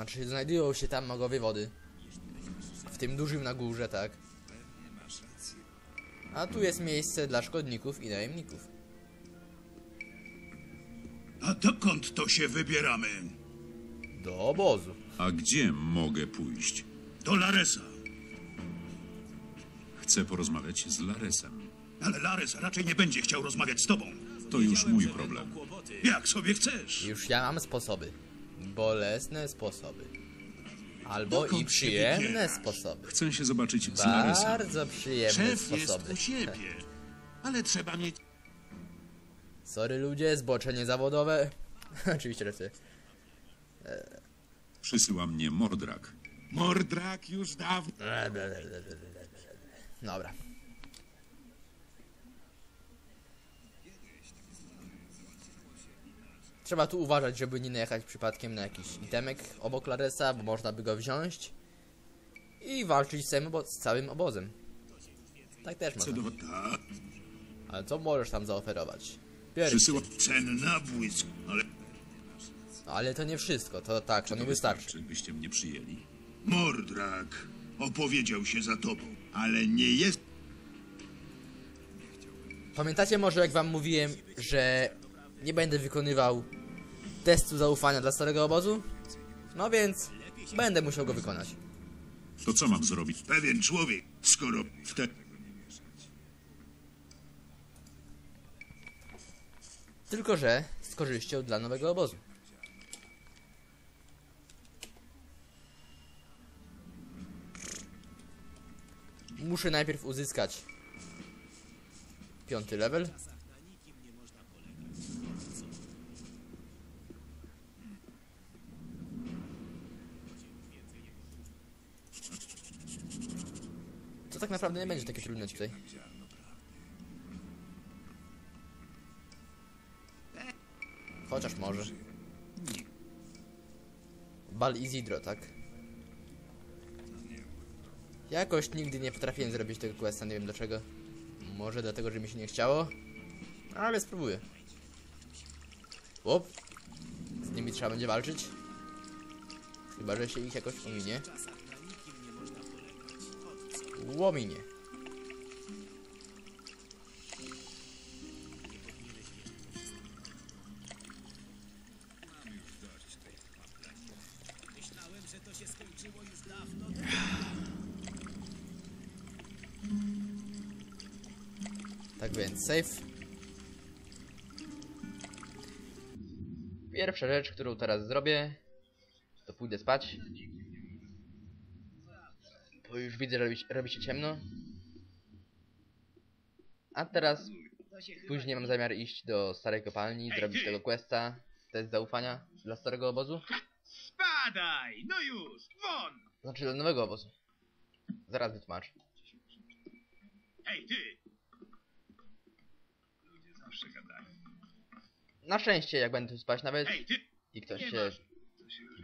Znaczy, znajdują się tam magowie wody. W tym dużym na górze, tak. A tu jest miejsce dla szkodników i najemników. A dokąd to się wybieramy? Do obozu. A gdzie mogę pójść? Do Laresa. Chcę porozmawiać z Laresem. Ale Lares raczej nie będzie chciał rozmawiać z tobą. To już mój problem. Jak sobie chcesz. Już ja mam sposoby. Bolesne sposoby. Albo Dokąd i przyjemne sposoby. Chcę się zobaczyć z Laresem. Bardzo przyjemne Szef jest sposoby. u siebie. Ale trzeba mieć... Sorry ludzie, zboczenie zawodowe. Oczywiście raczej. Przysyła mnie Mordrak. Mordrak już dawno... Dobra. Trzeba tu uważać, żeby nie najechać przypadkiem na jakiś itemek obok Laresa, bo można by go wziąć i walczyć z całym, obo z całym obozem. Tak też można. do... Ale co możesz tam zaoferować? Pierwszy. Błysk. Ale Ale to nie wszystko, to tak, to nie wystarczy. Czy byście mnie przyjęli? Mordrak opowiedział się za tobą, ale nie jest... Pamiętacie może jak wam mówiłem, że nie będę wykonywał testu zaufania dla starego obozu? No więc będę musiał go wykonać. To co mam zrobić? Pewien człowiek, skoro wtedy... Tylko że z korzyścią dla nowego obozu. Muszę najpierw uzyskać piąty level. Tak naprawdę nie będzie takie trudne tutaj. Chociaż może. Bal Izidro, tak? Jakoś nigdy nie potrafiłem zrobić tego questa, nie wiem dlaczego. Może dlatego, że mi się nie chciało? Ale spróbuję. Łop. Z nimi trzeba będzie walczyć. Chyba, że się ich jakoś ominie. Łominie. Tak więc, save. Pierwsza rzecz, którą teraz zrobię, to pójdę spać. Bo już widzę, że robi, się- robi się ciemno. A teraz później mam zamiar iść do starej kopalni, zrobić tego questa, test zaufania dla starego obozu. Spadaj! No już! Won! Znaczy dla nowego obozu. Zaraz wytłumaczę. Hej, ty! Ludzie zawsze gadają. Na szczęście, jak będę tu spać nawet Hej, ty! i ktoś Nie się masz.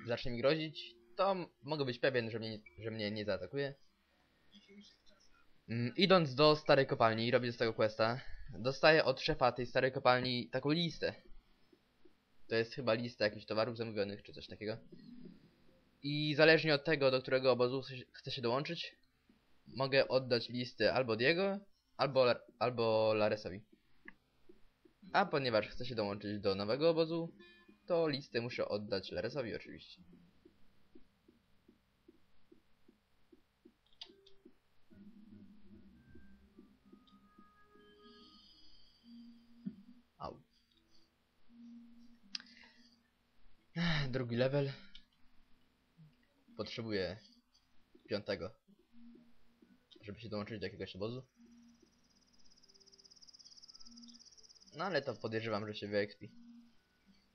Zacznie mi grozić, to mogę być pewien, że mnie, że mnie nie zaatakuje. Mm, idąc do starej kopalni i z tego questa, dostaję od szefa tej starej kopalni taką listę. To jest chyba lista jakichś towarów zamówionych, czy coś takiego. I zależnie od tego, do którego obozu chcę się dołączyć, mogę oddać listę albo Diego, albo, albo Laresowi. A ponieważ chcę się dołączyć do nowego obozu, to listę muszę oddać Laresowi oczywiście. Drugi level. Potrzebuję piątego, żeby się dołączyć do jakiegoś obozu. No ale to podejrzewam, że się wyexpi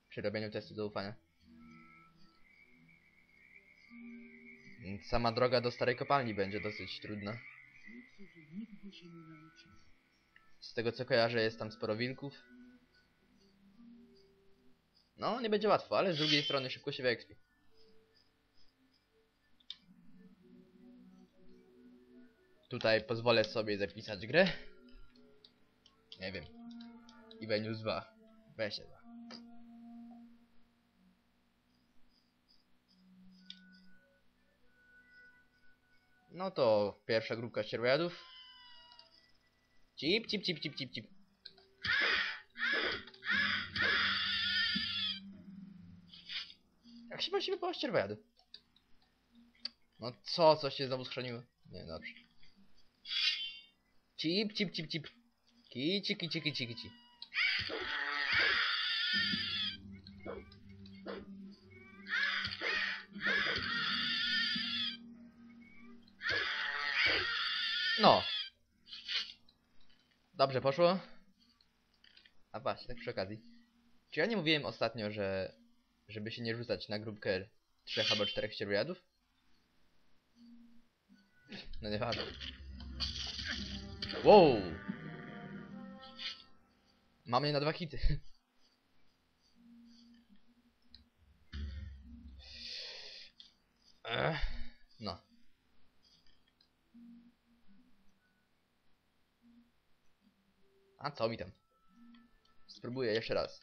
przy robieniu testu zaufania. Sama droga do starej kopalni będzie dosyć trudna. Z tego co kojarzę jest tam sporo wilków. No, nie będzie łatwo, ale z drugiej strony szybko się wyexpi. Tutaj pozwolę sobie zapisać grę. Nie wiem. I Venus 2. Weź się 2. No to pierwsza grupka sierojadów. Cip, cip, cip, cip, cip, cip. Się właściwie po ścierwojady? No co, coś się znowu schrzaniło? Nie, dobrze. Cip, cip, cip, cip. Kici, kici, kici, kici. No. Dobrze poszło. A właśnie, tak przy okazji. Czy ja nie mówiłem ostatnio, że żeby się nie rzucać na grupkę trzech albo czterech ścierwojadów? No nieważne. Wow! Mamy je na dwa hity. No. A co mi tam? Spróbuję jeszcze raz.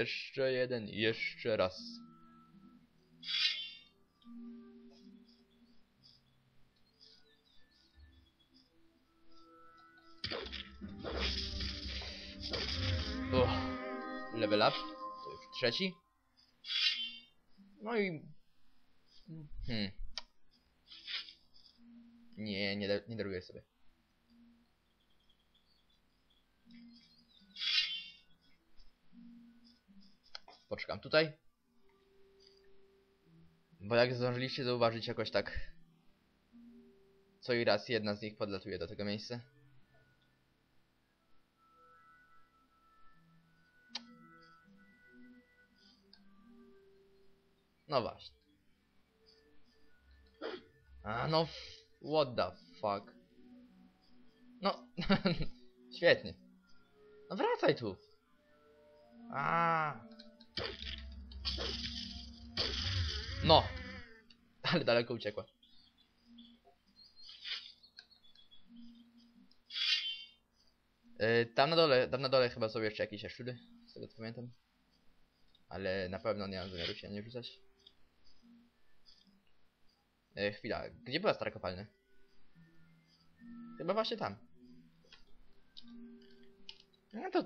Jeszcze jeden i jeszcze raz. Uff. Level up. To już trzeci. No i... Hmm. Nie, nie, nie daruję sobie. Poczekam tutaj. Bo jak zdążyliście zauważyć jakoś tak... Co i raz jedna z nich podlatuje do tego miejsca. No właśnie. A no... What the fuck? No... Świetnie. No wracaj tu. A. No. Ale daleko uciekła. Yy, tam na dole, tam na dole chyba są jeszcze jakieś jaszczury, z tego co pamiętam. Ale na pewno nie mam zamiaru się nie rzucać. Yy, chwila, gdzie była stara kopalnia? Chyba właśnie tam. No to...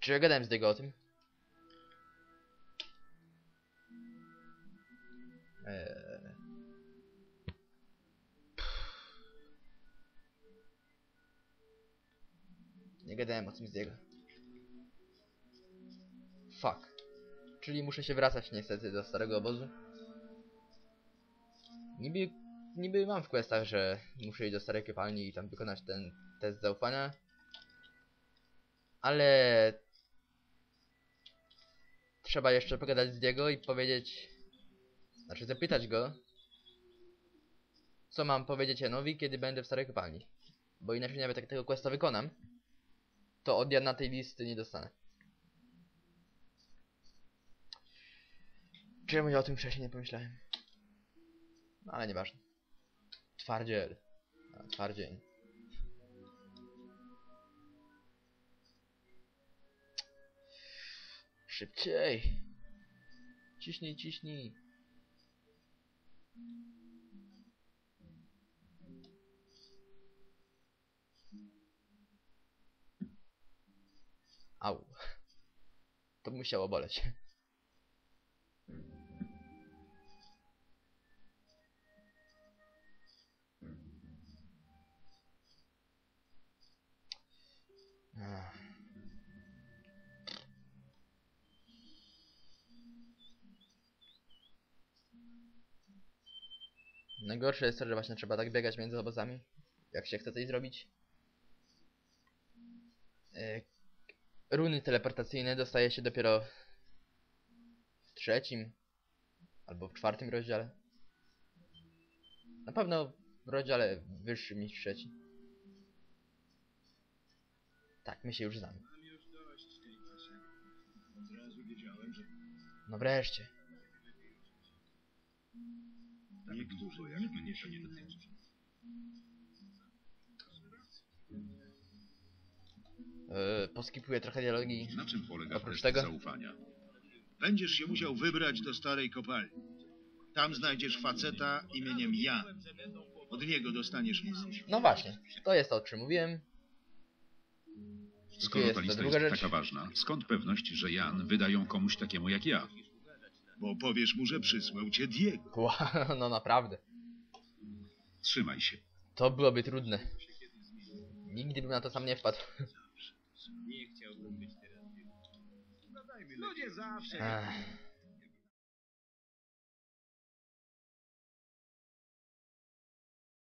Czy ja gadałem z niego o tym? Nie gadałem o tym z niego. Fuck. Czyli muszę się wracać niestety do starego obozu. Niby, niby mam w questach, że muszę iść do starej kopalni i tam wykonać ten test zaufania. Ale... Trzeba jeszcze pogadać z Diego i powiedzieć... Znaczy zapytać go... Co mam powiedzieć Janowi, kiedy będę w starej kopalni. Bo inaczej nawet tego questa wykonam, to od Jana tej listy nie dostanę. Czemu ja o tym wcześniej nie pomyślałem? Ale nieważne. Twardziel. Twardzień. Szybciej. Ciśnij, ciśnij. Au. To musiało boleć. Najgorsze jest to, że właśnie trzeba tak biegać między obozami, jak się chce coś zrobić. Runy teleportacyjne dostaje się dopiero w trzecim albo w czwartym rozdziale. Na pewno w rozdziale wyższym niż trzeci. Tak, my się już znamy. No wreszcie. Niektórzy nigdy mnie to nie dotyczy. Yy, poskipuję trochę dialogi. Na czym polega Oprócz tego? zaufania? Będziesz się musiał wybrać do starej kopalni. Tam znajdziesz faceta imieniem Jan. Od niego dostaniesz list. No właśnie, to jest to, o czym mówiłem. Skoro jest ta ta lista jest taka ważna, skąd pewność, że Jan wyda ją komuś takiemu jak ja? Bo powiesz mu, że przysłał cię Diego. Wow, no naprawdę. Trzymaj się. To byłoby trudne. Nigdy bym na to sam nie wpadł. Ludzie zawsze Ech.